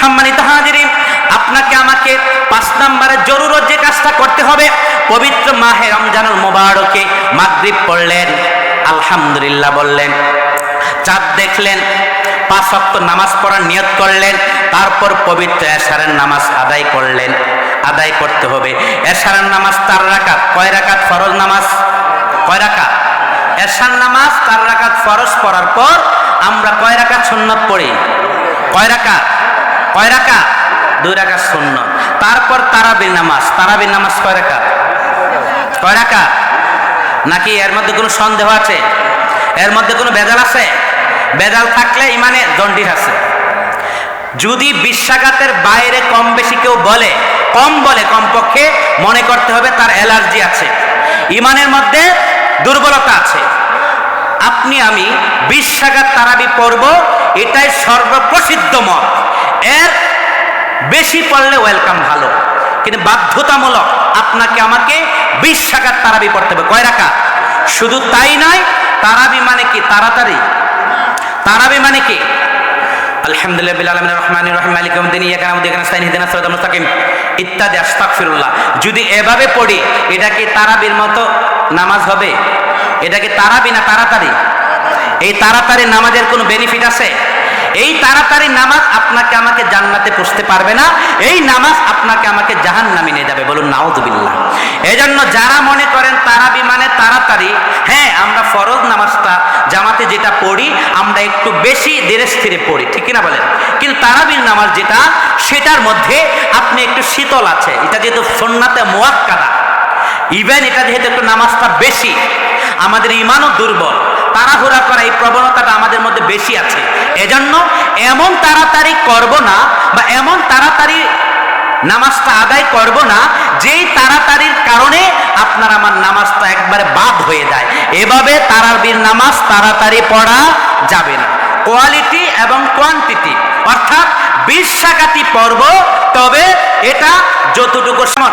সম্মানিত হাজিরিন, আপনাকে আমাকে পাঁচ নম্বরে জরুরত যে কাজটা করতে হবে, পবিত্র মাহে রমজানুল মোবারকে মাগরিব পড়লেন, আলহামদুলিল্লাহ বললেন, চাঁদ দেখলেন, পাঁচ ওয়াক্ত নামাজ পড়ার নিয়ত করলেন, তারপর পবিত্র এশারের নামাজ আদায় করলেন। আদায় করতে হবে। এশারের নামাজ তার রাকাত, কয় রাকাত ফরজ নামাজ? কয় রাকাত? এশার নামাজ তার রাকাত ফরজ পড়ার পর আমরা কয় রাকাত সুন্নত পড়ি? কয় রাকাত? কয় রাকাত? দুই রাকাত সুন্নত। তারপর তারাবির নামাজ। তারাবির নামাজ কয় রাকাত? কয় রাকাত? নাকি এর মধ্যে কোনো সন্দেহ আছে? এর মধ্যে কোনো বেজাল আছে? বেজাল থাকলে ইমানে দণ্ডিস আছে। যদি বিশ্বাঘাতের বাইরে কম বেশি কেউ বলে, কম বলে কমপক্ষে মনে করতে হবে তার অ্যালার্জি আছে। ইমানের মধ্যে দুর্বলতা আছে। আপনি, আমি বিশ্বাঘাত তারাবি পড়ব, এটাই সর্বপ্রসিদ্ধ মত। এর বেশি পড়লে ওয়েলকাম ভালো। কিন্তু বাধ্যতামূলক আপনাকে আমাকে বিশ টাকার তারাবি পড়তে হবে। কয় রাখা শুধু তাই নয়, তারাবি মানে কি? তাড়াতাড়ি। তারাবি মানে কি? আলহামদুলিল্লাহ বিল আলামিন, রহমানির রহিম, মালিক ইয়াউমিদ্দিন, ইয়াকা নাবুদু ওয়া ইয়াকা নাস্তাইন ইহদিনাস মুস্তাকিম। ইত্যাদি, আস্তাগফিরুল্লাহ। যদি এভাবে পড়ি, এটা কি তারাবির মতো নামাজ হবে? এটা কি তারাবি না তাড়াতাড়ি? এই তাড়াতাড়ি নামাজের কোনো বেনিফিট আছে? এই তাড়াতাড়ি নামাজ আপনাকে আমাকে জান্নাতে পুষতে পারবে না, এই নামাজ আপনাকে আমাকে জাহান নামে নিয়ে যাবে। বলুন, নাউজুবিল্লাহ। এজন্য যারা মনে করেন তারাবি মানে তাড়াতাড়ি হ্যাঁ আমরা ফরজ নামাজটা, জামাতে যেটা পড়ি, আমরা একটু বেশি ধীরে স্থিরে পড়ি, ঠিক না বলেন? কিন্তু তারাবির নামাজ যেটা, সেটার মধ্যে আপনি একটু শীতল আছে, এটা যেহেতু সন্নাতে মোয়াক্কাদা। ইভেন এটা যেহেতু একটু নামাজটা বেশি, আমাদের ইমানও দুর্বল। তাড়াহুড়া করা, এই প্রবণতাটা আমাদের মধ্যে বেশি আছে। এজন্য এমন তাড়াতাড়ি করব না বা এমন তাড়াতাড়ি নামাজটা আদায় করব না, যেই তাড়াতাড়ির কারণে আপনার আমার নামাজটা একবারে বাদ হয়ে যায়। এভাবে তারাবির নামাজ তাড়াতাড়ি পড়া যাবে না। কোয়ালিটি এবং কোয়ান্টিটি, অর্থাৎ বিশ শাখাতি পর্ব তবে এটা যতটুকু সমান।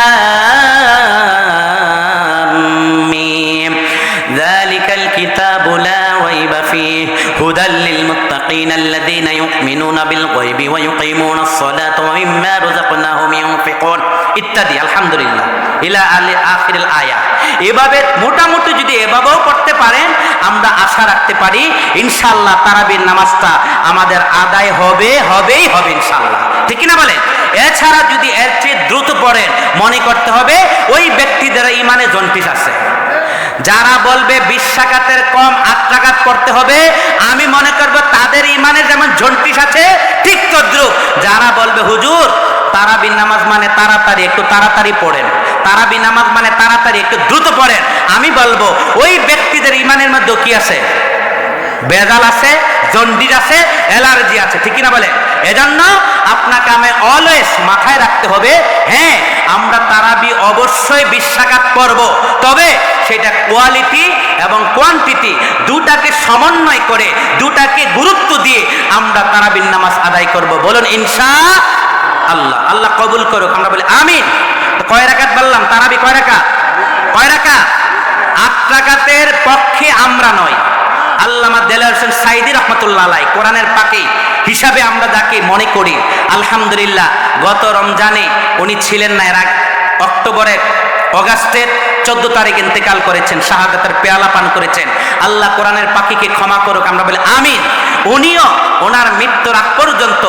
للمتقين الذين يؤمنون بالغيب ويقيمون الصلاة ومما رزقناهم ينفقون ইত্যাদি আলহামদুলিল্লাহ ইলা আলি আখিরুল আয়া এভাবে মোটামুটি যদি এভাবেও পড়তে পারেন আমরা আশা রাখতে পারি ইনশাল্লাহ তারাবির নামাজটা আমাদের আদায় হবে হবেই হবে ইনশাল্লাহ ঠিক না বলেন এছাড়া যদি এর চেয়ে দ্রুত পড়েন মনে করতে হবে ওই ব্যক্তিদের ইমানে জন্টিস আছে যারা বলবে বিশ টাকাতের কম আট টাকাত করতে হবে আমি মনে করব তাদের ইমানে যেমন জন্টিস আছে ঠিক তদ্রুপ যারা বলবে, হুজুর তারাবি নামাজ মানে তাড়াতাড়ি, একটু তাড়াতাড়ি পড়েন। তারাবি নামাজ মানে তাড়াতাড়ি, একটু দ্রুত পড়েন। আমি বলব, ওই ব্যক্তিদের ইমানের মধ্যে কি আছে? বেজাল আছে জন্ডিস আছে, অ্যালার্জি আছে, ঠিক না বলে এজন্য আপনাকে আমি অলওয়েজ মাথায় রাখতে হবে হ্যাঁ আমরা তারাবি অবশ্যই বিশ্বাঘাত করব তবে সেটা কোয়ালিটি এবং কোয়ান্টিটি দুটাকে সমন্বয় করে, দুটাকে গুরুত্ব দিয়ে আমরা তারাবির নামাজ আদায় করব। বলুন ইনশা আল্লাহ আল্লাহ কবুল করুক, আমরা বলি, আমিন। তো কয় রাকাত বললাম, তারাবি কয় রাকাত? কয় রাকাত? আট রাকাতের পক্ষে আমরা নয়। আল্লামা দেলার হোসেন সাইদি রহমতুল্লাহ আলাই কোরআনের পাকে হিসাবে আমরা যাকে মনে করি, আলহামদুলিল্লাহ, গত রমজানে উনি ছিলেন না, এর অক্টোবরের, অগাস্টের চোদ্দ তারিখ ইন্তেকাল করেছেন, শাহাদাতের পেয়ালা পান করেছেন। আল্লাহ কোরআনের পাখিকে ক্ষমা করুক, আমরা বলি, আমিন। উনিও ওনার মৃত্যুর আগ পর্যন্ত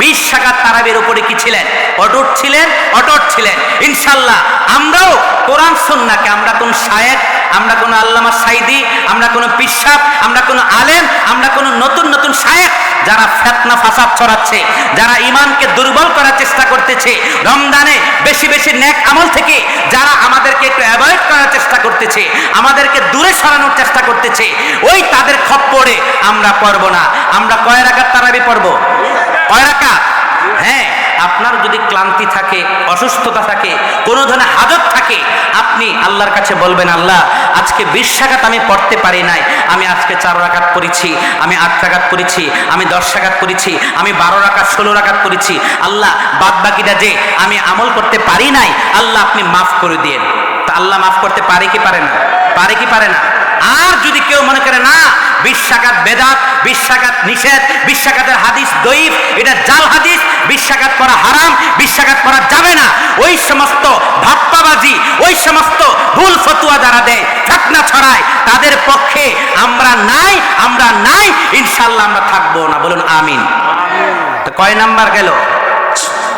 বিশ শাখার তারাবির উপরে কি ছিলেন? অটুট ছিলেন, অটট ছিলেন। ইনশাল্লাহ আমরাও কোরআন, সন্নাকে, আমরা কোন শায়েক আমরা কোনো আল্লামা সাইদি, আমরা কোনো পিসাব আমরা কোনো আলেম, আমরা কোনো নতুন নতুন শায়েক যারা ফেতনা, ফাসাদ ছড়াচ্ছে, যারা ইমানকে দুর্বল করার চেষ্টা করতেছে, রমজানে বেশি বেশি নেক আমল থেকে যারা আমাদেরকে একটু অ্যাভয়েড করার চেষ্টা করতেছে, আমাদেরকে দূরে সরানোর চেষ্টা করতেছে, ওই তাদের খপ্পরে আমরা পড়ব না। আমরা কয় রাখার তারাবি পড়ব? কয় রাখা হ্যাঁ আপনার যদি ক্লান্তি থাকে, অসুস্থতা থাকে, কোনো ধরনের হাজত থাকে, আপনি আল্লাহর কাছে বলবেন, আল্লাহ, আজকে বিশ টাকাত আমি পড়তে পারি নাই। আমি আজকে চার রাকাত করেছি আমি আট রাকাত করেছি আমি দশ রাকাত করেছি আমি বারো রাকাত, ষোলো রাকাত করেছি আল্লাহ বাদ বাকিটা যে আমি আমল করতে পারি নাই, আল্লাহ আপনি মাফ করে দিয়েন। আল্লাহ মাফ করতে পারে কি পারে না? পারে কি পারে না? আর যদি কেউ মনে করে, না বিশ্বাকাত বেদাত বিশ্বাকাত নিষেধ বিশ্বাকাতের হাদিস দইফ এটা জাল হাদিস বিশ্বাকাত করা হারাম বিশ্বাকাত করা যাবে না। ওই সমস্ত ভাপ্পাবাজি ওই সমস্ত ভুল ফতুয়া যারা দেয়, ফাতনা ছড়ায়, তাদের পক্ষে আমরা নাই আমরা নাই ইনশাল্লাহ আমরা থাকব না। বলুন, আমিন। তো কয় নাম্বার গেল?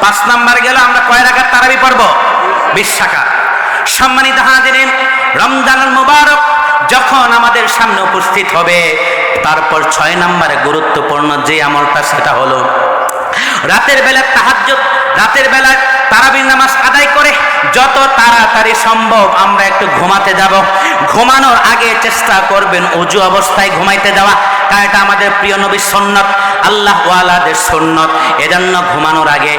পাঁচ নাম্বার গেল, আমরা কয় রাখার তারাবি পড়ব? বিশ্বাকাত সম্মানিত হাজিরিন, রমজানুল মুবারক যখন আমাদের সামনে উপস্থিত হবে, তারপর ছয় নম্বরে গুরুত্বপূর্ণ যে আমলটা সেটা হলো, রাতের বেলা তাহাজ্জুদ, রাতের বেলা তারাবির নামাজ আদায় করে যত তাড়াতাড়ি সম্ভব আমরা একটু ঘুমাতে যাব। ঘুমানোর আগে চেষ্টা করবেন উজু অবস্থায় ঘুমাইতে যাওয়া। কারণ এটা আমাদের প্রিয় নবীর সন্ন্যত আল্লাহ সন্ন্যত এজন্য ঘুমানোর আগে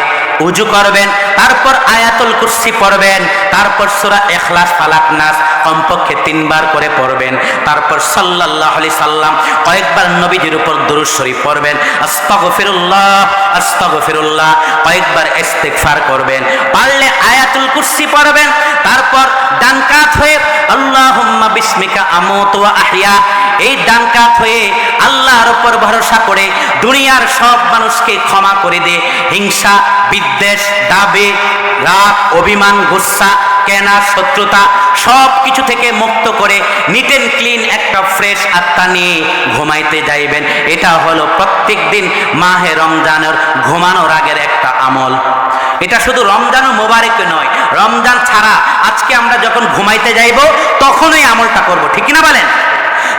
উজু করবেন, তারপর আয়াতুল কুরসি পড়বেন, তারপর সূরা এখলাস ফালাক নাস কমপক্ষে তিনবার করে পড়বেন, তারপর সাল্লাল্লাহু আলাইহি সাল্লাম কয়েকবার নবীজির উপর দুরূদ শরীফ পড়বেন, আস্তাগফিরুল্লাহ আস্তাগফিরুল্লাহ, কয়েকবার ইস্তিগফার করবেন, পারলে আয়াতুল কুরসি পড়বেন, তারপর ডান কাত হয়ে আল্লাহুম্মা বিসমিকা আমুতু ওয়া আহইয়া, এই ডান কাত হয়ে আল্লাহর উপর ভরসা করে দুনিয়ার সব মানুষকে ক্ষমা করে দে, হিংসা বিদ্বেষ, দাবে, রাগ, অভিমান, গুসা, কেনা, শত্রুতা সব কিছু থেকে মুক্ত করে নিট অ্যান্ড ক্লিন একটা ফ্রেশ আত্মা নিয়ে ঘুমাইতে যাইবেন। এটা হলো প্রত্যেক দিন মাহে রমজানের ঘুমানোর আগের একটা আমল। এটা শুধু রমজান ও মোবারক নয়, রমজান ছাড়া আজকে আমরা যখন ঘুমাইতে যাইব তখনই আমলটা করব, ঠিক না বলেন?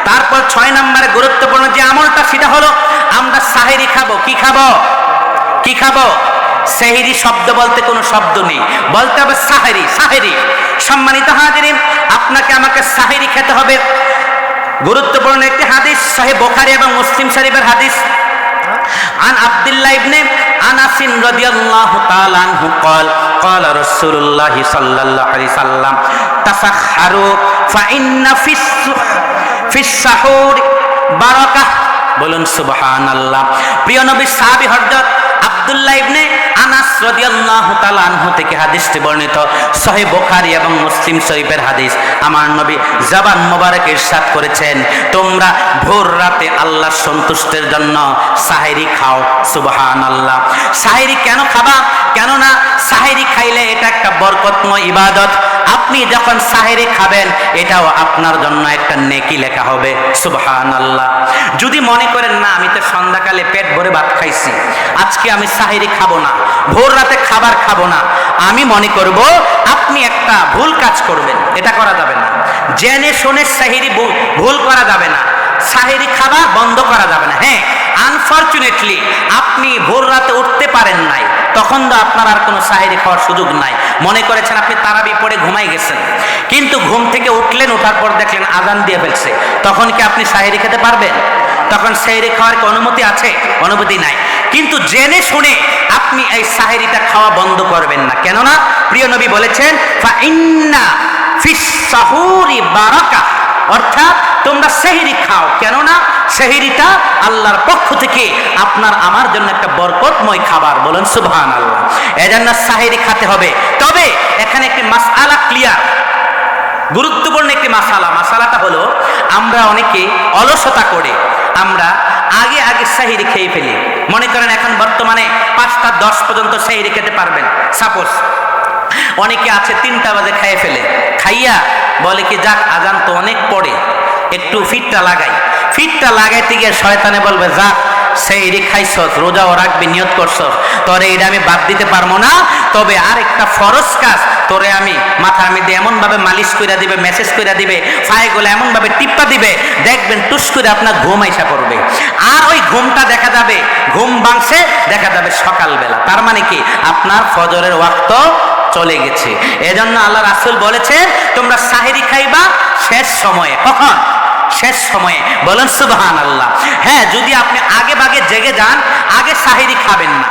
তারপর ছয় নম্বরে গুরুত্বপূর্ণ যে আমলটা, সেটা হলো আমরা সাহেরি খাব, কি খাব? কি খাব? সেহেরি শব্দ বলতে কোনো শব্দ নেই বলতে হবে সাহেরি সাহেরি সম্মানিত হাজিরিন আপনাকে আমাকে সাহেরি খেতে হবে গুরুত্বপূর্ণ একটি হাদিস সাহেব বোখারি এবং মুসলিম শরীফের হাদিস عن عبد الله بن انس رضي الله تعالى عنه قال قال رسول الله صلى الله عليه وسلم تسحروا فإن في السح- في السحور بركة বলুন সুবহানাল্লাহ প্রিয় নবী সাহাবী হযরত আব্দুল্লাহ ইবনে আনাস রাদিয়াল্লাহু তাআলা আনহু থেকে হাদিসটি বর্ণিত। সহিহ বুখারী এবং মুসলিম শরীফের হাদিস। আমার নবী জবান মোবারক ইরশাদ করেছেন, তোমরা ভোর রাতে আল্লাহর সন্তুষ্টের জন্য সাহেরি খাও। সুবহানাল্লাহ। সাহেরি কেন খাবা? কেননা সাহেরি খাইলে এটা একটা বরকতময় ইবাদত। আপনি যখন সাহেরি খাবেন, এটাও আপনার জন্য একটা নেকি লেখা হবে। সুবহান আল্লাহ যদি মনে করেন, না, আমি তো সন্ধ্যাকালে পেট ভরে ভাত খাইছি, আজকে আমি সাহেরি খাব না, ভোর রাতে খাবার খাব না। আমি মনে করব, আপনি একটা ভুল কাজ করবেন, এটা করা যাবে না। জেনে শুনে সাহেরি ভুল- করা যাবে না। সাহেরি খাবার বন্ধ করা যাবে না। হ্যাঁ আনফর্চুনেটলি আপনি ভোর রাতে উঠতে পারেন নাই। তখন তো আপনার আর কোনো সাহেরি খাওয়ার সুযোগ নাই। মনে করেছেন আপনি তারাবি পড়ে ঘুমাই গেছেন। কিন্তু ঘুম থেকে উঠলেন ওঠার পর দেখলেন আজান দিয়ে ফেলছে। তখন কি আপনি সাহেরি খেতে পারবেন? তখন সাহেরি খাওয়ার কি অনুমতি আছে? অনুমতি নাই। কিন্তু জেনে শুনে আপনি এই সাহেরিটা খাওয়া বন্ধ করবেন না। কেননা, প্রিয় নবী বলেছেন, ফা ইন্না ফিস সাহুরি বারাকা অর্থাৎ তোমরা সেহরি খাও। কেননা সেহরিটা আল্লাহর পক্ষ থেকে আপনার, আমার জন্য একটা বরকতময় খাবার। বলেন সুবহান আল্লাহ এজন্য সাহেরি খেতে হবে। তবে এখানে একটি মাসআলা ক্লিয়ার গুরুত্বপূর্ণ একটি মাসালা। মাসালাটা হলো, আমরা অনেকে অলসতা করে আমরা আগে আগে সাহিরি খেয়ে ফেলি। মনে করেন এখন বর্তমানে পাঁচটা দশ পর্যন্ত সাহিরি খেতে পারবেন। সাপোজ অনেকে আছে তিনটা বাজে খাইয়ে ফেলে। খাইয়া বলে কি, যাক, আজান তো অনেক পড়ে, একটু ফিটটা লাগাই। ফিটটা লাগাইতে গিয়ে শয়তানে বলবে, যাক, সেই রে খাইছ রোজাও রাখবি, নিয়ত করছ তোরে এটা আমি বাদ দিতে পারব না, তবে আর একটা ফরজ কাজ, তোরে আমি মাথার মধ্যে এমন ভাবে মালিশ করে দিবে, মেসেজ করে দিবে ফায়ে গুলো এমন ভাবে টিপ্পা দিবে, দেখবেন টুস করে আপনার ঘুম আইসা পড়বে। আর ওই ঘুমটা দেখা যাবে, ঘুম ভাঙছে, দেখা যাবে সকালবেলা। তার মানে কি, আপনার ফজরের ওয়াক্ত চলে গেছে। এজন্য আল্লাহ রাসুল বলেছেন, তোমরা সাহেরি খাইবা শেষ সময়ে। কখন? শেষ সময়ে। বলেন সুবাহান আল্লাহ হ্যাঁ যদি আপনি আগে বাগে জেগে যান, আগে সাহেরি খাবেন না।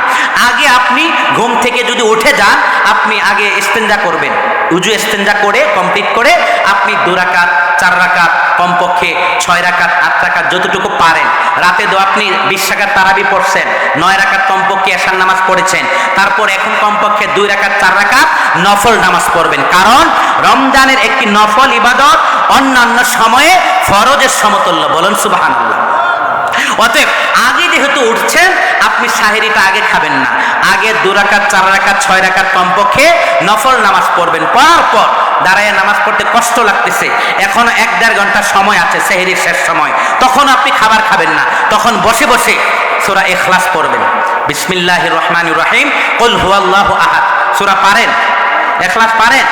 আগে আপনি ঘুম থেকে যদি উঠে যান, আপনি আগে ইস্তেঞ্জা করবেন। উজু ইস্তেঞ্জা করে, কমপ্লিট করে আপনি দু রাকাত চার রাখাত কমপক্ষে ছয় রাখাত আট রাখাত যতটুকু পারেন। রাতে তো আপনি বিশ রাকাত তারাবি পড়ছেন, নয় রাকাত কমপক্ষে এশার নামাজ পড়েছেন। তারপর এখন কমপক্ষে দুই রাকাত, চার রাখাত নফল নামাজ পড়বেন। কারণ রমজানের একটি নফল ইবাদত অন্যান্য সময়ে ফরজের সমতুল্য। বলুন সুবাহান আল্লাহ অতএব আগে যেহেতু উঠছেন, আপনি সাহেরিটা আগে খাবেন না। আগে দু রাকাত, চার রাকাত, ছয় রাকাত কমপক্ষে নফল নামাজ পড়বেন। পড়ার পর দাঁড়ায় নামাজ পড়তে কষ্ট লাগতেছে। এখনও এক দেড় ঘণ্টা সময় আছে, সেহেরির শেষ সময়। তখন আপনি খাবার খাবেন না। তখন বসে বসে সোরা এখলাস পড়বেন। বিসমিল্লাহ রহমান রহিম। কুল হুয়াল্লাহ আহাদ। সোরা পারেন? এখলাস পারেন?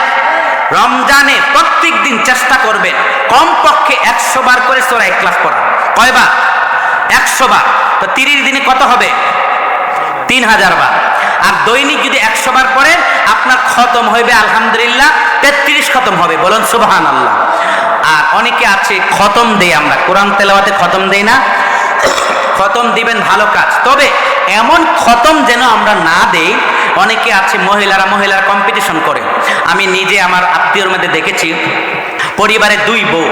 রমজানে প্রত্যেক দিন চেষ্টা করবেন। কমপক্ষে একশো বার করে সোরা এখলাস পড়া কয়বার? একশো বার। তো তিরিশ দিনে কত হবে? তিন হাজার বার। আর দৈনিক যদি একশো বার পড়েন, আপনার খতম হইবে, আলহামদুলিল্লাহ, তেত্রিশ খতম হবে। বলুন সুবহান আল্লাহ আর অনেকে আছে, খতম দেই আমরা। কোরআন তেলাওয়াতে খতম দেই না। খতম দিবেন ভালো কাজ। তবে এমন খতম যেন আমরা না দেই, অনেকে আছে, মহিলারা মহিলারা কম্পিটিশন করে। আমি নিজে আমার আত্মীয়র মধ্যে দেখেছি পরিবারে দুই বউ।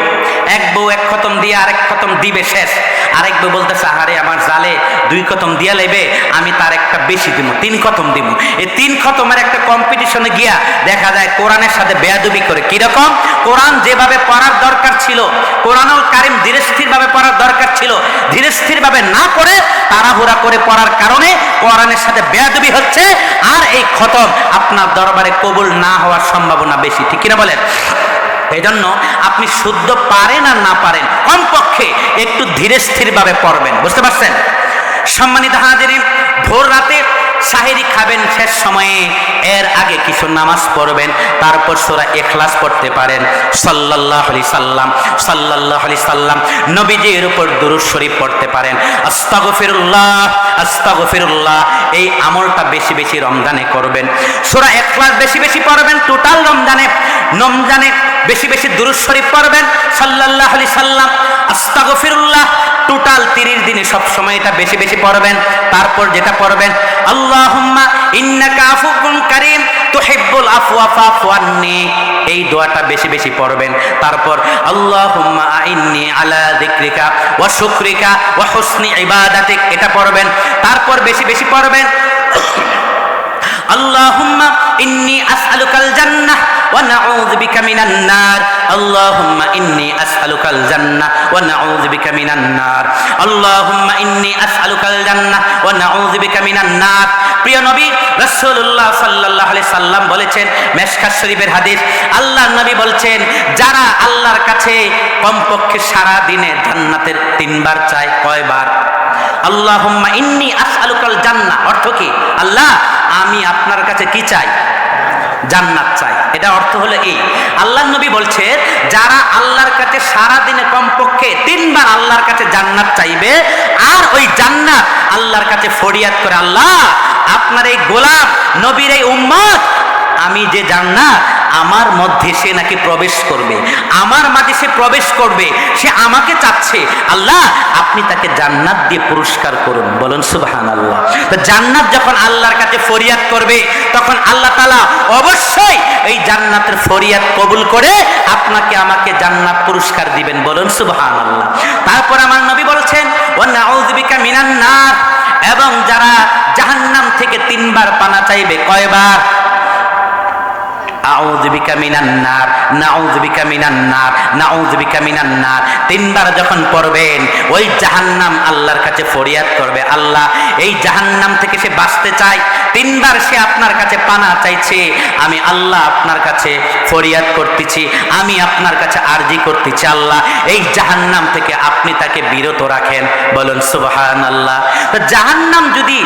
এক বউ এক খতম দিয়ে আরেক খতম দিবে শেষ। আরেক বউ বলতেছে, আহারে আমার জালে দুই খতম দিয়া লেবে, আমি তার একটা বেশি দিব তিন খতম দিব এই তিন খতমের একটা কম্পিটিশনে গিয়া দেখা যায় কোরআনের সাথে বেয়াদুবি করে। কীরকম? কোরআন যেভাবে পড়ার দরকার ছিল, কোরআনুল কারিম ধীরে স্থিরভাবে পড়ার দরকার ছিল, ধীরে স্থিরভাবে না করে তাড়াহুড়া করে পড়ার কারণে কোরআনের সাথে বেয়াদবি হচ্ছে, আর এই খতম আপনার দরবারে কবুল না হওয়ার সম্ভাবনা বেশি। ঠিক কিনা বলেন? এই জন্য আপনি শুদ্ধ পারেন আর না পারেন, কমপক্ষে একটু ধীরে স্থিরভাবে পড়বেন, বুঝতে পারছেন? সম্মানিত হাজির ভোর রাতে সাহেরি খাবেন শেষ সময়ে, এর আগে কিছু নামাজ পড়বেন, তারপর সোরা এখলাস পড়তে পারেন। সাল্লাল্লাহ আলি সাল্লাম, সাল্লাল্লাহ আলি সাল্লাম নবীজির উপর দুরুদ শরীফ পড়তে পারেন। আস্তাগফিরুল্লাহ আস্তাগফিরুল্লাহ, এই আমলটা বেশি বেশি রমজানে করবেন। সোরা এখলাস বেশি বেশি পড়বেন টোটাল রমজানে রমজানে বেশি বেশি দুরুদ শরীফ পড়বেন। সাল্লাল্লাহ আলি সাল্লাম, আস্তাগফিরুল্লাহ টোটাল তিরিশ দিনে সব সময় এটা বেশি বেশি পড়বেন। তারপর যেটা পড়বেন আল্লাহুম্মা ইন্নাকা কারীম, তুহিব্বুল আফওয়া আননি। এই দোয়াটা বেশি বেশি পড়বেন। তারপর, আল্লাহুম্মা আইন্নি আলা যিকরিকা ওয়া শুকরিকা ওয়া হুসনি ইবাদাতিক, এটা পড়বেন। তারপর বেশি বেশি পড়বেন। اللهم إني أسألك الجنة ونعوذ بك من النار اللهم إني أسألك الجنة ونعوذ بك من النار اللهم إني أسألك الجنة ونعوذ بك من النار প্রিয় নবী রাসূলুল্লাহ সাল্লাল্লাহু আলাইহি সাল্লাম বলেছেন মেশকাত শরীফের হাদিস আল্লাহর নবী বলছেন যারা আল্লাহর কাছে কমপক্ষে সারা দিনে জান্নাতের তিনবার চায় কয়বার আল্লাহুম্মা ইন্নি আসআলুকাল জান্নাহ। অর্থ কি? আল্লাহ, আমি আপনার কাছে কি চাই? জান্নাত চাই। এটা অর্থ হলো এই। আল্লাহ নবী বলছে যারা আল্লাহর কাছে সারা দিনে কমপক্ষে তিনবার আল্লাহর কাছে জান্নাত চাইবে, আর ওই জান্নাত আল্লাহর কাছে ফরিয়াদ করে, আল্লাহ, আপনার এই গোলাম নবীর এই উম্মত, আমি যে জান্নাত আমার মধ্যে সে নাকি প্রবেশ করবে। আমার মাঝে সে প্রবেশ করবে। সে আমাকে চাচ্ছে। আল্লাহ, আপনি তাকে জান্নাত দিয়ে পুরস্কার করুন। বলুন সুবাহান আল্লাহ তো জান্নাত যখন আল্লাহর কাছে ফরিয়াদ করবে, তখন আল্লাহ তালা অবশ্যই এই জান্নাতের ফরিয়াদ কবুল করে আপনাকে আমাকে জান্নাত পুরস্কার দিবেন। বলুন সুবাহান আল্লাহ তারপর আমার নবী বলছেন ও নাউযবিকা মিনান নার। এবং যারা জাহান্নাম থেকে তিনবার পানা চাইবে, কয়বার? তিনবার যখন পড়বেন, ওই জাহান্নাম আল্লাহর কাছে ফরিয়াদ করবে। আল্লাহ, এই জাহান্নাম থেকে সে বাঁচতে চায়। তিনবার সে আপনার কাছে পানা চাইছে, আমি আল্লাহ আপনার কাছে ফরিয়াদ করতেছি, আমি আপনার কাছে আরজি করতেছি। আল্লাহ, এই জাহান্নাম থেকে আপনি তাকে বিরত রাখেন। বলুন সুবহান আল্লাহ তো জাহান্নাম যদি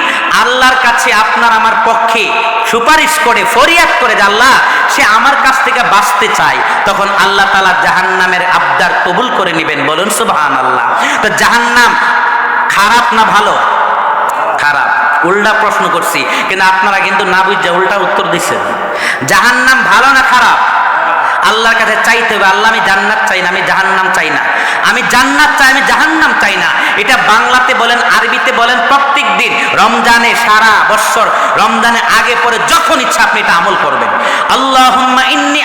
আল্লাহর কাছে আপনার আমার পক্ষে সুপারিশ করে, ফরিয়াদ করে যে আল্লাহ, সে আমার কাছ থেকে বাঁচতে চাই তখন আল্লাহ তালা জাহান্নামের আবদার কবুল করে নেবেন। বলুন সুবাহান আল্লাহ তো জাহান্নাম খারাপ না ভালো? খারাপ। উল্টা প্রশ্ন করছি, কিন্তু আপনারা কিন্তু না বুঝছে উল্টা উত্তর দিচ্ছেন। জাহান্নাম ভালো না খারাপ? আল্লাহর কাছে চাইতে হবে, আল্লাহ আমি জান্নাত চাই না, আমি জাহান্নাম চাই না। আমি জান্নাত চাই, আমি জাহান্নাম চাই না। এটা বাংলাতে বলেন, আরবিতে বলেন, প্রত্যেক দিন, রমজানে সারা বৎসর রমজানে আগে পরে যখন ইচ্ছা আপনি এটা আমল করবেন। আল্লাহুম্মা ইন্নি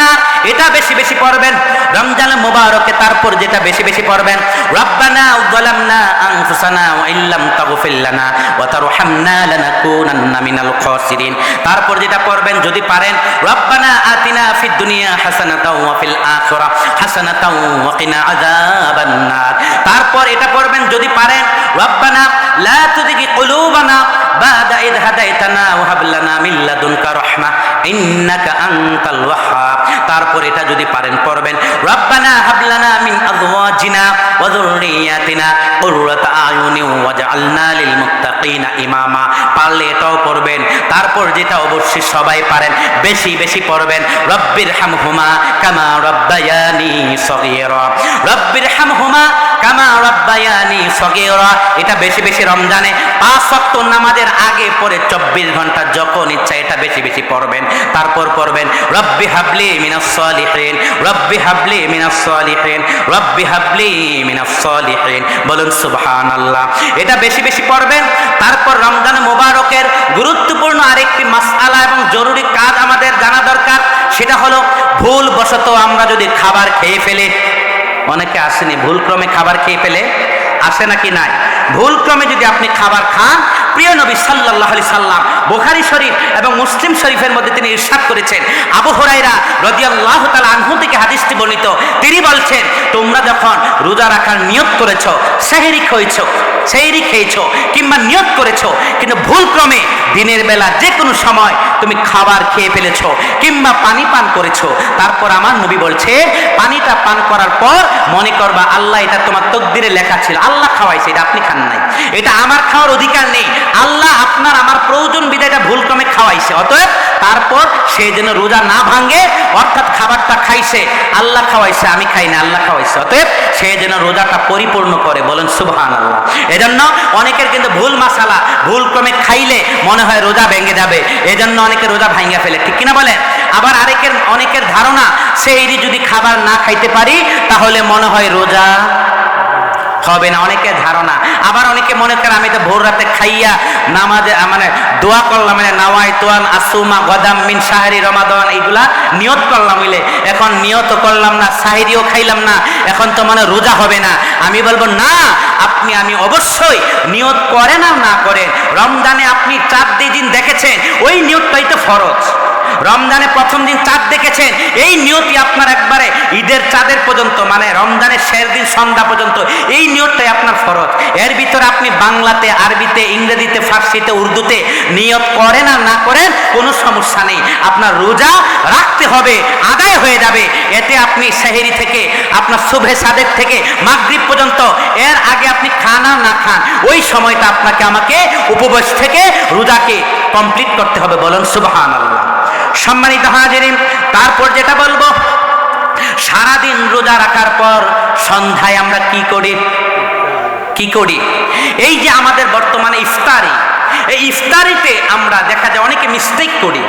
নার। এটা বেশি বেশি পড়বেন। রমজান মুবারকে তারপর যেটা বেশি বেশি পড়বেন, রব্বানা ইল্লাম ওয়া তারহামনা লানাকুনান্না মিনাল খাসিরিন। তারপর যেটা পড়বেন, যদি রব্বানা আতিনা ফিদ দুনিয়া হাসানাতাও ওয়া ফিল আখিরা হাসানাতাও ওয়া কিনা আযাবান নার। তারপর এটা পড়বেন যদি পারেন, রব্বানা লা তুযিগি কুলুবানা বাদা ইদ হাদাইতানা ওয়া হাব লানা মিন লাদুনকা রাহমা ইন্নাকা আনতাল ওয়াহ্হাব। তারপর এটা যদি পারেন, পড়বেন, রব্বানা হাবলানা মিন আজওয়াজিনা ওয়া যুররিয়াতিনা কুররাতা আয়ুনি ওয়াজআলনা লিল মুত্তাকিনা ইমামা। পারলে এটাও পড়বেন। তারপর যেটা অবশ্যই সবাই পারেন বেশি বেশি পড়বেন। রব্বির হামহুমা কামা রব্বায়ানি সগীরা। রব্বির হামহুমা কামা রব্বায়ানি সগীরা। এটা বেশি বেশি রমজানে পাঁচ ওয়াক্ত নামাজের আগে পরে চব্বিশ ঘণ্টা যখন ইচ্ছা এটা বেশি বেশি পড়বেন। তারপর পড়বেন, রব্বি হাবলি মিনাস সালিহিন, রব্বি হাবলি মিনাস সালিহিন, রব্বি হাবলি মিনাস সালিহিন। বলুন সুবহানাল্লাহ। এটা বেশি বেশি পড়বেন, তারপর রমজান মোবারকের গুরুত্বপূর্ণ আরেকটি মাসআলা এবং জরুরি কাজ আমাদের জানা দরকার, সেটা হলো ভুল বশত আমরা যদি খাবার খেয়ে ফেলে, অনেকে আসেনি, ভুলক্রমে খাবার খেয়ে ফেলে, আসে নাকি নাই? ভুলক্রমে যদি আপনি খাবার খান, প্রিয় নবী সাল্লাল্লাহু আলাইহি সাল্লাম বুখারী শরীফ এবং মুসলিম শরীফের মধ্যে তিনি ইরশাদ করেছেন। আবু হুরায়রা রাদিয়াল্লাহু তাআলা আনহু থেকে হাদিসটি বর্ণিত। তিনি বলছেন, তোমরা যখন রোজা রাখার নিয়োগ করেছ সেহরি খেয়েছো সেহরি খেয়েছো কিংবা নিয়ত করেছ, কিন্তু ভুলক্রমে দিনের বেলা যে কোনো সময় তুমি খাবার খেয়ে ফেলেছো কিংবা পানি পান করেছ। তারপর আমার নবী বলছে, পানিটা পান করার পর মনে করবা আল্লাহ এটা তোমার তকদিরে লেখা ছিল। আল্লাহ খাওয়াইছে, এটা আপনি খান নাই। এটা আমার খাওয়ার অধিকার নেই। আল্লাহ আপনার আমার প্রয়োজন বিদায়টা ভুলক্রমে খাওয়াইছে। অতএব তারপর সে যেন রোজা না ভাঙে, অর্থাৎ খাবারটা খাইছে, আল্লাহ খাওয়াইছে, আমি খাই না, আল্লাহ খাওয়াইছে। অতএব সে যেন রোজাটা পরিপূর্ণ করে, বলেন সুবহান আল্লাহ এজন্য অনেকের কিন্তু ভুল মাসালা, ভুল ক্রমে খাইলে মনে হয় রোজা ভেঙে যাবে। এজন্য অনেকে রোজা ভাঙিয়া ফেলে। ঠিক কিনা বলেন? আবার আরেকের, অনেকের ধারণা সেই যদি খাবার না খাইতে পারি, তাহলে মনে হয় রোজা হবে না। অনেকের ধারণা। আবার অনেকে মনে করে আমি তো ভোর রাতে খাইয়া নামাজে মানে দোয়া করলাম মানে নাওয়াই তোয়ান, আসুমা, গদাম, মিন সাহারি রমাদান, এইগুলা নিয়ত করলাম হইলে। এখন নিয়ত করলাম না, সাহেরিও খাইলাম না। এখন তো মানে রোজা হবে না। আমি বলব, না আপনি আমি অবশ্যই নিয়ত করেন আর না করেন। রমজানে আপনি চার দিন দেখেছেন, ওই নিয়তটাই তো ফরজ। রমজানে প্রথম দিন চাঁদ দেখেছেন। এই নিয়তি আপনার একবারে ঈদের চাঁদের পর্যন্ত মানে রমজানের শেষ দিন সন্ধ্যা পর্যন্ত, এই নিয়তটাই আপনার ফরজ। এর ভিতরে আপনি বাংলাতে, আরবিতে, ইংরেজিতে, ফার্সিতে, উর্দুতে নিয়ত করেন আর না করেন, কোনো সমস্যা নেই। আপনার রোজা রাখতে হবে, আদায় হয়ে যাবে। এতে আপনি সেহেরি থেকে, আপনার শুভে সাদের থেকে, মাগরিব পর্যন্ত, এর আগে আপনি খান আর না খান, ওই সময়টা আপনাকে আমাকে উপবাস থেকে রোজাকে কমপ্লিট করতে হবে। বলুন সুবহান আল্লাহ সম্মানিত হাজিরিন, তারপর যেটা বলব, সারাদিন রোজা রাখার পর সন্ধ্যায় আমরা কি করি? কি করি? এই যে আমাদের বর্তমানে ইফতারি, এই ইফতারিতে আমরা দেখা যায় অনেকে মিস্টেক করি।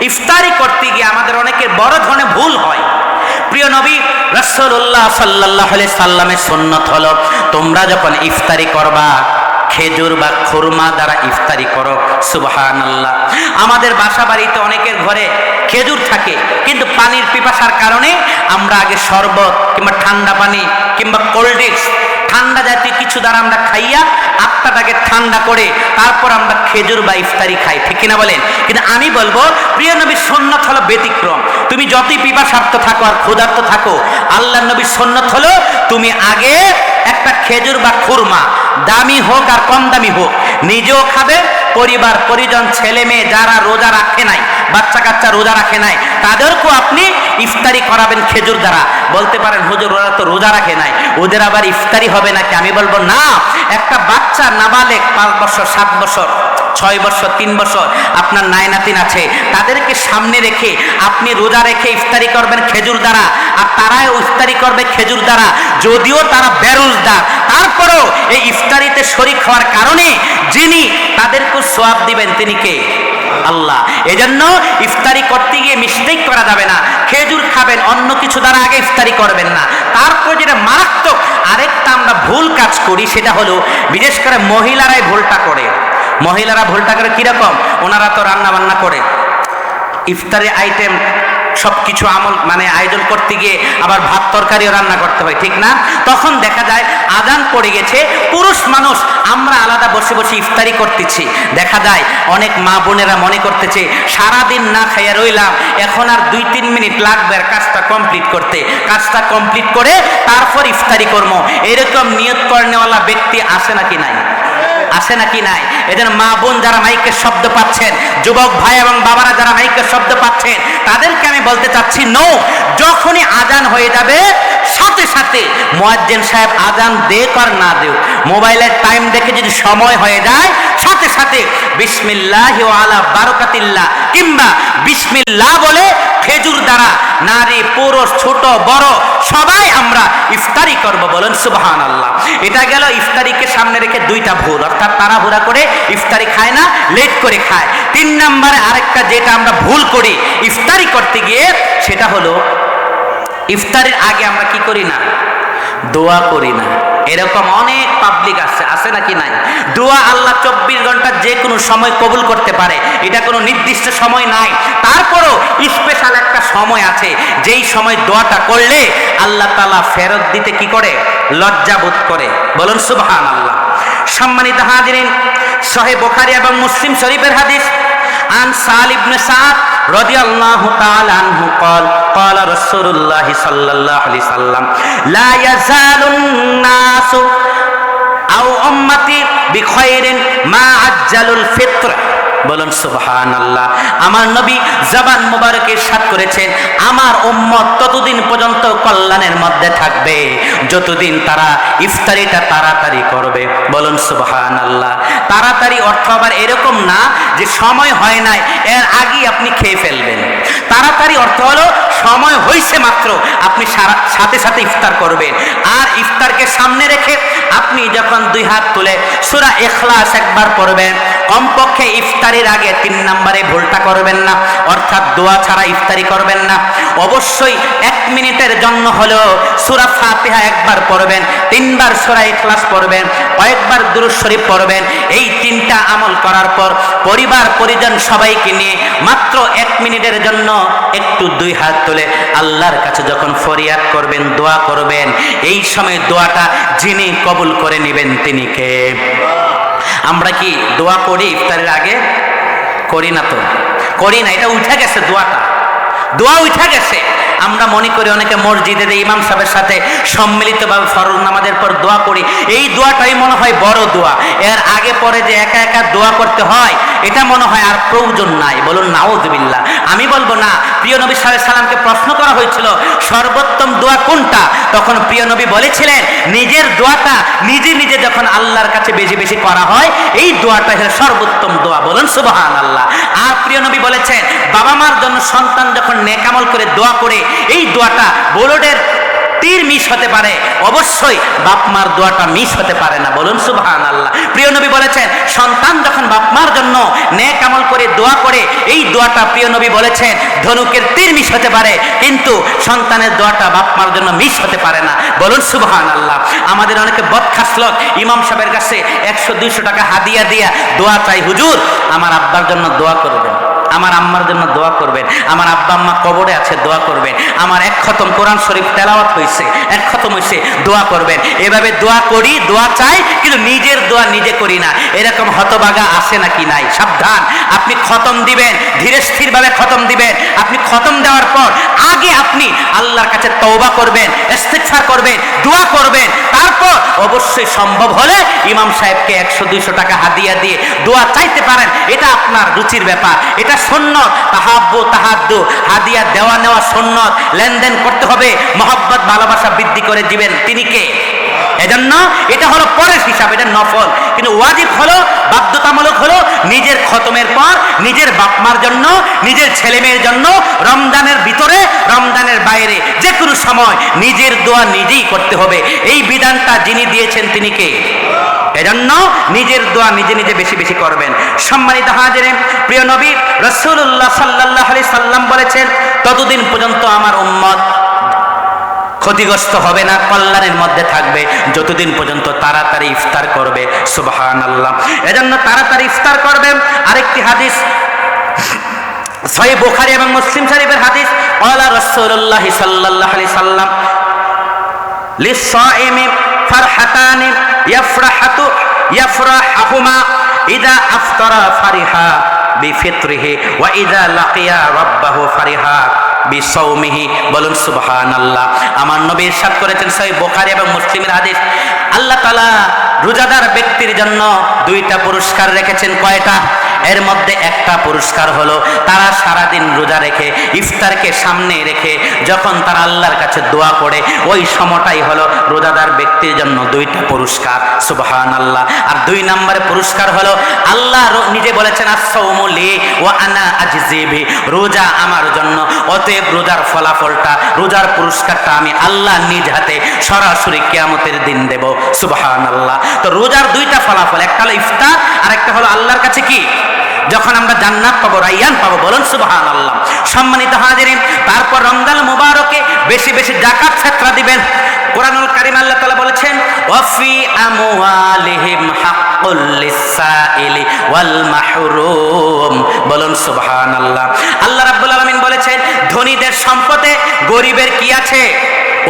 ইফতারি করতে গিয়ে আমাদের অনেকের বড় ধরনের ভুল হয়। প্রিয় নবী রসল্লাহ সাল্লাহ সাল্লামের সন্ন্যত হল, তোমরা যখন ইফতারি করবা খেজুর বা খুরমা দ্বারা ইফতারি করো সুবহান আল্লাহ আমাদের বাসা বাড়িতে অনেকের ঘরে খেজুর থাকে, কিন্তু পানির পিপাসার কারণে আমরা আগে শরবত কিংবা ঠান্ডা পানি কিংবা কোল্ড ড্রিঙ্কস ঠান্ডা জাতীয় কিছু দ্বারা আমরা খাইয়া আত্মাটাকে ঠান্ডা করে তারপর আমরা খেজুর বা ইফতারি খাই, ঠিক কিনা বলেন? কিন্তু আমি বলব, প্রিয় নবীর সন্ন্যত হলো ব্যতিক্রম। তুমি যতই পিপাসার্থ থাকো আর ক্ষুধার্ত থাকো, আল্লাহ নবীর সন্ন্যত হলো তুমি আগে একটা খেজুর বা খুরমা, দামি হোক আর কম দামি হোক, নিজেও খাবে, পরিবার, পরিজন, ছেলে মেয়ে যারা রোজা রাখে নাই, বাচ্চা কাচ্চা রোজা রাখে নাই, তাদেরকেও আপনি ইফতারি করাবেন খেজুর দ্বারা। বলতে পারেন, হুজুর, ওরা তো রোজা রাখে নাই, ওদের আবার ইফতারি হবে নাকি? আমি বলব, না, একটা বাচ্চা নাবালেক পাঁচ বছর, সাত বছর ছয় বছর, তিন বছর আপনার নায়নাতিন আছে। তাদেরকে সামনে রেখে আপনি রোজা রেখে ইফতারি করবেন খেজুর দ্বারা। আর তারাও ইফতারি করবে খেজুর দ্বারা। যদিও তারা বেরোজদার তারপরেও এই ইফতারিতে শরিক হওয়ার কারণে যিনি তাদেরকে সোয়াব দিবেন তিনি কে? আল্লাহ। এজন্য ইফতারি করতে গিয়ে মিস্টেক করা যাবে না। খেজুর খাবেন, অন্য কিছু দ্বারা আগে ইফতারি করবেন না। তারপর যেটা মারাত্মক, আরেকটা আমরা ভুল কাজ করি, সেটা হলো বিশেষ করে মহিলারাই ভুলটা করে। মহিলারা ভুলটা করে কীরকম? ওনারা তো রান্না বান্না করে। ইফতারি আইটেম সব কিছু আমল মানে আয়োজন করতে গিয়ে আবার ভাত তরকারিও রান্না করতে হয়, ঠিক না? তখন দেখা যায় আজান পড়ে গেছে, পুরুষ মানুষ, আমরা আলাদা বসে বসে ইফতারি করতেছি। দেখা যায় অনেক মা বোনেরা মনে করতেছে, সারাদিন না খাইয়া রইলাম, এখন আর দুই তিন মিনিট লাগবে আর কাজটা কমপ্লিট করতে। কাজটা কমপ্লিট করে তারপর ইফতারি করব এরকম নিয়ত করেনেওয়ালা ব্যক্তি আসে নাকি নাই? আছে নাকি নাই? এদের মা বোন যারা মাইকের শব্দ পাচ্ছেন, যুবক ভাই এবং বাবারা যারা মাইকের শব্দ পাচ্ছেন, তাদেরকে আমি বলতে চাচ্ছি নো যখনই আজান হয়ে যাবে, সাথে সাথে মোয়াজ্জেন সাহেব আজান দেখ আর না দেও মোবাইলের টাইম দেখে যদি সময় হয়ে যায়, সাথে সাথে বিসমিল্লাহ আলা বারকাতিল্লাহ কিংবা বিসমিল্লাহ বলে খেজুর দ্বারা নারী, পুরুষ, ছোট, বড়, সবাই আমরা ইফতারি করব বলেন সুবহান আল্লাহ এটা গেল ইফতারিকে সামনে রেখে দুইটা ভুল, অর্থাৎ তাড়াহুড়া করে ইফতারি খায় না, লেট করে খায়। তিন নম্বরে আরেকটা যেটা আমরা ভুল করি, ইফতারি করতে গিয়ে, সেটা হলো, ইফতারির আগে আমরা কি করি না? দোয়া করি না। এরকম অনেক পাবলিক আছে আছে নাকি নাই? দোয়া আল্লাহ চব্বিশ ঘণ্টা যে কোনো সময় কবুল করতে পারে। এটা কোনো নির্দিষ্ট সময় নাই। তারপরও স্পেশাল একটা সময় আছে। যেই সময় দোয়াটা করলে আল্লাহ তালা ফেরত দিতে কি করে? লজ্জা বোধ করে। বলুন সুবহান আল্লাহ সম্মানিত হাজিরিন সহে বোখারি এবং মুসলিম শরীফের হাদিস। عن سال بن سعد رضي الله تعالى عنه قال قال رسول الله صلى الله عليه وسلم لا يزال الناس أو أمتي بخير ما عجل الفطر বলুন সুবহান আল্লাহ আমার নবী জবান মুবারকের সাথ করেছেন, আমার উম্মত ততদিন পর্যন্ত কল্যাণের মধ্যে থাকবে, যতদিন তারা ইফতারিটা তাড়াতাড়ি করবে। বলুন সুবহান আল্লাহ তাড়াতাড়ি অর্থ আবার এরকম না যে সময় হয় নাই, এর আগেই আপনি খেয়ে ফেলবেন। তাড়াতাড়ি অর্থ হলো, সময় হয়েছে মাত্র, আপনি সাথে সাথে ইফতার করবেন। আর ইফতারকে সামনে রেখে আপনি যখন দুই হাত তুলে সুরা এখলাস একবার পড়বেন কমপক্ষে ইফতারির আগে তিন নম্বরে ভুলটা করবেন না, অর্থাৎ দোয়া ছাড়া ইফতারি করবেন না। অবশ্যই এক মিনিটের জন্য হলেও সুরা ফাতিহা একবার পড়বেন, তিনবার সুরা ইখলাস পড়বেন, কয়েকবার দুরুদ শরীফ পড়বেন। এই তিনটা আমল করার পর পরিবার, পরিজন সবাইকে নিয়ে মাত্র এক মিনিটের জন্য একটু দুই হাত তুলে আল্লাহর কাছে যখন ফরিয়াদ করবেন, দোয়া করবেন, এই সময় দোয়াটা যিনি কবুল করে নেবেন তিনি কে? আমরা কি দোয়া করি ইফতারের আগে? করি না তো। করি না, এটা উঠে গেছে দোয়াটা। দোয়া উঠে গেছে। আমরা মনে করি অনেকে মসজিদে ইমাম সাহেবের সাথে সম্মিলিতভাবে ফরজ নামাজের পর দোয়া করি। এই দোয়াটাই মনে হয় বড় দোয়া। এর আগে পরে যে একা একা দোয়া করতে হয়, এটা মনে হয় আর প্রয়োজন নাই। বলুন নাউজবিল্লা আমি বলব না, প্রিয় নবী সাল্লাহ সাল্লামকে প্রশ্ন করা হয়েছিল, সর্বোত্তম দোয়া কোনটা? তখন প্রিয় নবী বলেছিলেন, নিজের দোয়াটা নিজে নিজে যখন আল্লাহর কাছে বেশি বেশি করা হয়, এই দোয়াটা সর্বোত্তম দোয়া। বলুন সুবহান আল্লাহ আর প্রিয় নবী বলেছেন বাবা মার জন্য সন্তান যখন নেকামল করে দোয়া করে এই দোয়াটা বোর্ডের তীর মিস হতে পারে। অবশ্যই বাপ মার দোয়াটা মিস হতে পারে না, বলুন সুবহান আল্লাহ প্রিয় নবী বলেছেন, সন্তান যখন বাপ মার জন্য নেক আমল করে দোয়া করে, এই দোয়াটা প্রিয় নবী বলেছেন, ধনুকের তীর মিস হতে পারে। কিন্তু সন্তানের দোয়াটা বাপ মার জন্য মিস হতে পারে না, বলুন সুবহান আল্লাহ আমাদের অনেকে বদখাসলক ইমাম সাহেবের কাছে একশো, দুইশো টাকা হাদিয়া দিয়া দোয়া চাই, হুজুর, আমার আব্বার জন্য দোয়া করবেন। আমার আম্মার জন্য দোয়া করবেন। আমার আব্বা আম্মা কবরে আছে, দোয়া করবেন। আমার এক খতম কোরআন শরীফ তেলাওয়াত হয়েছে এক খতম হয়েছে দোয়া করবেন। এভাবে দোয়া করি, দোয়া চাই, কিন্তু নিজের দোয়া নিজে করি না। এরকম হতবাগা আছে নাকি নাই? সাবধান। আপনি খতম দিবেন, ধীরে স্থিরভাবে খতম দিবেন। আপনি খতম দেওয়ার পর আগে আপনি আল্লাহর কাছে তওবা করবেন, ইস্তেগফার করবেন, দোয়া করবেন। তারপর অবশ্যই সম্ভব হলে ইমাম সাহেবকে একশো, দুইশো টাকা হাদিয়া দিয়ে দোয়া চাইতে পারেন। এটা আপনার রুচির ব্যাপার। এটা সন্ন্যত তাহাব্বু, তাহাদ্দু, হাদিয়া, দেওয়া নেওয়া সন্ন্যত লেনদেন করতে হবে, মহব্বত, ভালোবাসা বৃদ্ধি করে দিবেন। তিনি কে? এজন্য এটা হলো পরের হিসাব, এটা নফল। কিন্তু ওয়াজিব হলো, বাধ্যতামূলক হলো নিজের খতমের পর নিজের বাপমার জন্য, নিজের ছেলে মেয়ের জন্য রমজানের ভিতরে, রমজানের বাইরে যে কোনো সময় নিজের দোয়া নিজেই করতে হবে। এই বিধানটা যিনি দিয়েছেন তিনি কে? এজন্য নিজের দোয়া নিজে নিজে বেশি বেশি করবেন। সম্মানিত হাজিরে প্রিয় নবী রসুল্লাহ সাল্লাহ আলি সাল্লাম বলেছেন, ততদিন পর্যন্ত আমার উম্মত ক্ষতিগ্রস্ত হবে না, কল্যাণের মধ্যে থাকবে। যতদিন পর্যন্ত তাড়াতাড়ি ইফতার করবে সুবাহান আল্লাহ এজন্য তাড়াতাড়ি ইফতার করবে আরেকটি হাদিস, সহি বোখারি এবং মুসলিম শরীফের হাদিস কলা রসুল্লাহ সাল্লাহ আলি সাল্লাম লিসাইমি ফারহাতানি ইয়াফরাহাতু, ইয়াফরাহুমা ইদা আফতারা ফারিহা বিফিত্রিহি, ওয়া ইদা লাকিয়া রাব্বাহু ফারিহা। বিসৌমিহি, বলুন সুবহান আল্লাহ আমার নবী ইরশাদ করেছেন সহি বোখারি এবং মুসলিমের হাদিস। আল্লাহ তাআলা রোজাদার ব্যক্তির জন্য দুইটা পুরস্কার রেখেছেন, কয়টা? এর মধ্যে একটা পুরস্কার হলো, তারা সারাদিন রোজা রেখে, ইফতারকে সামনে রেখে, যখন তারা আল্লাহর কাছে দোয়া করে, ওই সময়টাই হলো রোজাদার ব্যক্তির জন্য দুইটা পুরস্কার সুবহান আল্লাহ আর দুই নম্বরে পুরস্কার হলো, আল্লাহ নিজে বলেছেন আসৌমলি ও আনা আজিজিবি রোজা আমার জন্য, অতএব রোজার ফলাফলটা, রোজার পুরস্কারটা আমি আল্লাহ নিজ হাতে সরাসরি কেয়ামতের দিন দেব সুবহান আল্লাহ তো রোজার দুইটা ফলাফল, একটা হলো ইফতার আর একটা হলো আল্লাহর কাছে কি? যখন আমরা জান্নাত পাবো, রাইয়ান পাবো, বলুন সুবহান আল্লাহ সম্মানিত হাজিরিন, তারপর রমজান মুবারকে বেশি বেশি জাকাত ছাত্রা দিবেন। কোরআনুল কারিম আল্লাহ তাআলা বলেছেন, ওয়াফি আমওয়ালিহিম হাক্কুল লিসাইলি ওয়াল মাহরুম। বলুন সুবহানাল্লাহ। আল্লাহ রাব্বুল আলামিন বলেছেন, ধনীদের সম্পদে গরিবের কি আছে?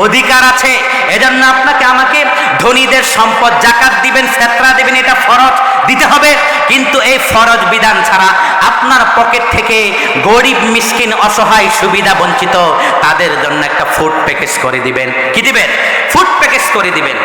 অধিকার আছে। এজন্য আপনাকে আমাকে ধনীদের সম্পদ, জাকাত দিবেন, ফেতরা দিবেন, এটা ফরজ, দিতে হবে। কিন্তু এই ফরজ বিধান ছাড়া আপনার পকেট থেকে গরিব, মিসকিন, অসহায়, সুবিধা, বঞ্চিত, তাদের জন্য একটা ফুড প্যাকেজ করে দিবেন। কি দিবেন? ফুড প্যাকেজ করে দিবেন।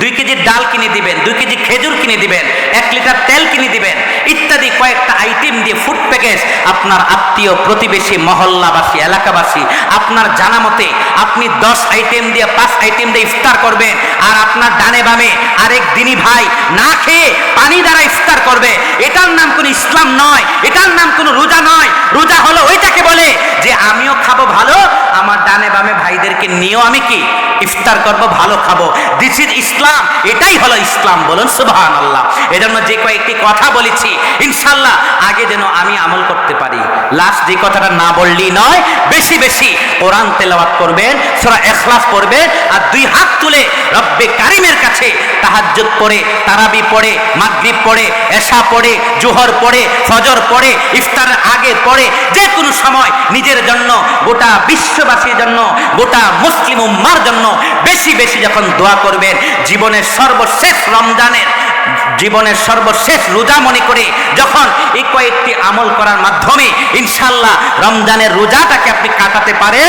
দুই কেজি ডাল কিনে দিবেন, দুই কেজি খেজুর কিনে দিবেন, এক লিটার তেল কিনে দিবেন, ইত্যাদি কয়েকটা আইটেম দিয়ে ফুড প্যাকেজ আপনার আত্মীয় প্রতিবেশী, মহল্লাবাসী, এলাকাবাসী, আপনার জানা মতে আপনি দশ আইটেম দিয়ে পাঁচ আইটেম দিয়ে ইফতার করবেন, আর আপনার ডানে বামে আরেক দিনই ভাই না খেয়ে পানি দ্বারা ইফতার করবে। এটার নাম কোনো ইসলাম নয়, এটার নাম কোনো রোজা নয়। রোজা হলো ওইটাকে বলে যে আমিও খাব ভালো, আমার ডানে বামে ভাইদেরকে নিয়েও আমি কি ইফতার করব, ভালো খাব। দিস ইজ ইসলাম এটাই হলো ইসলাম বলুন সুবহান আল্লাহ এজন্য যে কয়েকটি কথা বলেছি, ইনশাল্লাহ আগে যেন আমি আমল করতে পারি। লাস্ট যে কথাটা না বললেই নয়, বেশি বেশি কোরআন তেলাওয়াত করবেন, সূরা ইখলাস পড়বেন, আর দুই হাত তুলে রব্বে কারিমের কাছে তাহাজ্জুদ পড়ে, তারাবি পড়ে মাগরিব পড়ে, এশা পড়ে, জোহর পড়ে, ফজর পড়ে ইফতারের আগে পড়ে, যে কোনো সময় নিজের জন্য, গোটা বিশ্ববাসীর জন্য, গোটা মুসলিম উম্মার জন্য বেশি বেশি যখন দোয়া করবেন, জীবনের সর্বশেষ রমজানের, জীবনের সর্বশেষ রোজা মনে করে যখন এই কয়েকটি আমল করার মাধ্যমে ইনশাল্লাহ রমজানের রোজাটাকে আপনি কাটাতে পারে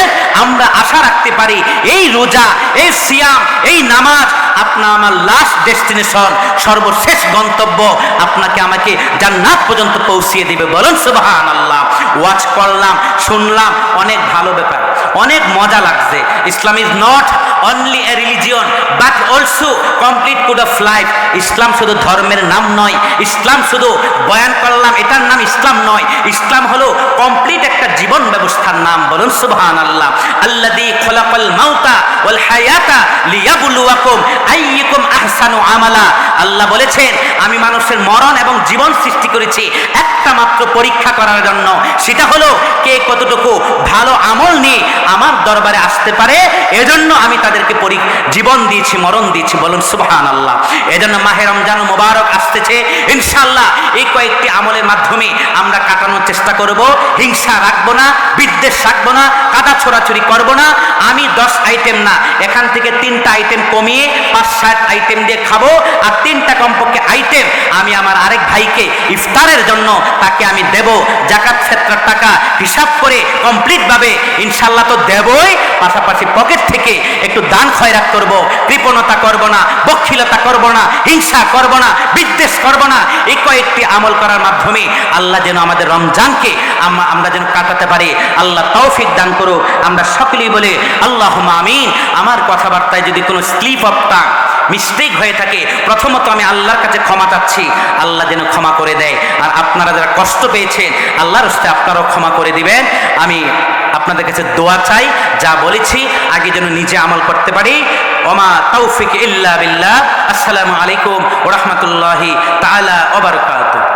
আমরা আশা রাখতে পারি এই রোজা, এই সিয়াম, এই নামাজ আপনার আমার লাস্ট ডেস্টিনেশন সর্বশেষ গন্তব্য আপনাকে আমাকে জান্নাত পর্যন্ত পৌঁছিয়ে দিবে। বলুন সুবহান আল্লাহ ওয়াচ করলাম, শুনলাম, অনেক ভালো ব্যাপার, অনেক মজা লাগছে। Islam is not only a religion but also complete code of life Islam শুধু ধর্মের নাম নয়। ইসলাম শুধু বয়ান করলাম, এটার নাম ইসলাম নয়। ইসলাম হলো কমপ্লিট একটা জীবন ব্যবস্থার নাম। বলুন সুবহান আল্লাহ আল্লাদি খলাকাল মাউতা ওয়াল হায়াতা লিয়াবলুয়াকুম আইয়ুকুম আহসানু আমালা। আল্লাহ বলেছেন, আমি মানুষের মরণ এবং জীবন সৃষ্টি করেছি একটা মাত্র পরীক্ষা করার জন্য। সেটা হলো কে কতটুকু ভালো আমল নিয়ে আমার দরবারে আসতে পারে। এজন্য আমি তাদেরকে পরি, জীবন দিয়েছি, মরণ দিয়েছি, বলুন সুবহান আল্লাহ এজন্য মাহে রমজান মোবারক আসতেছে। ইনশাল্লাহ এই কয়েকটি আমলের মাধ্যমে আমরা কাটানোর চেষ্টা করব। হিংসা রাখব না, বিদ্বেষ রাখব না, কাদা ছোড়াছুরি করব না। আমি দশ আইটেম না। এখান থেকে তিনটা আইটেম কমিয়ে পাঁচ, সাত আইটেম দিয়ে খাব। আর তিনটা কমপক্ষে আইটেম আমি আমার আরেক ভাইকে ইফতারের জন্য তাকে আমি দেব। জাকাত ক্ষেত্রের টাকা হিসাব করে কমপ্লিট ভাবে ইনশাল্লাহ তো দেবই। পাশাপাশি পকেট থেকে একটু দান খয়রাত করব। কৃপণতা করব না, বক্ষিলতা করব না, হিংসা করব না, বিদ্বেষ করব না। এই কয়েকটি আমল করার মাধ্যমে আল্লাহ যেন আমাদের রমজানকে আমরা যেন কাটাতে পারি। আল্লাহ তৌফিক দান করো আমরা সকলেই বলে আমিন। আমার কথাবার্তায় যদি কোনো স্লিপ অফ টাং, মিস্টেক হয়ে থাকে, প্রথমত আমি আল্লাহর কাছে ক্ষমা চাচ্ছি। আল্লাহ যেন ক্ষমা করে দেয়। আর আপনারা যারা কষ্ট পেয়েছেন, আল্লাহর হস্তে আপনারাও ক্ষমা করে দিবেন। আমি আপনাদের কাছে দোয়া চাই, যা বলেছি, আগে যেন নিজে আমল করতে পারি। ওমা তৌফিক ইল্লা বিল্লাহ। আসসালামু আলাইকুম ওরহমতুল্লাহি তাআলা ওবারকাতুহু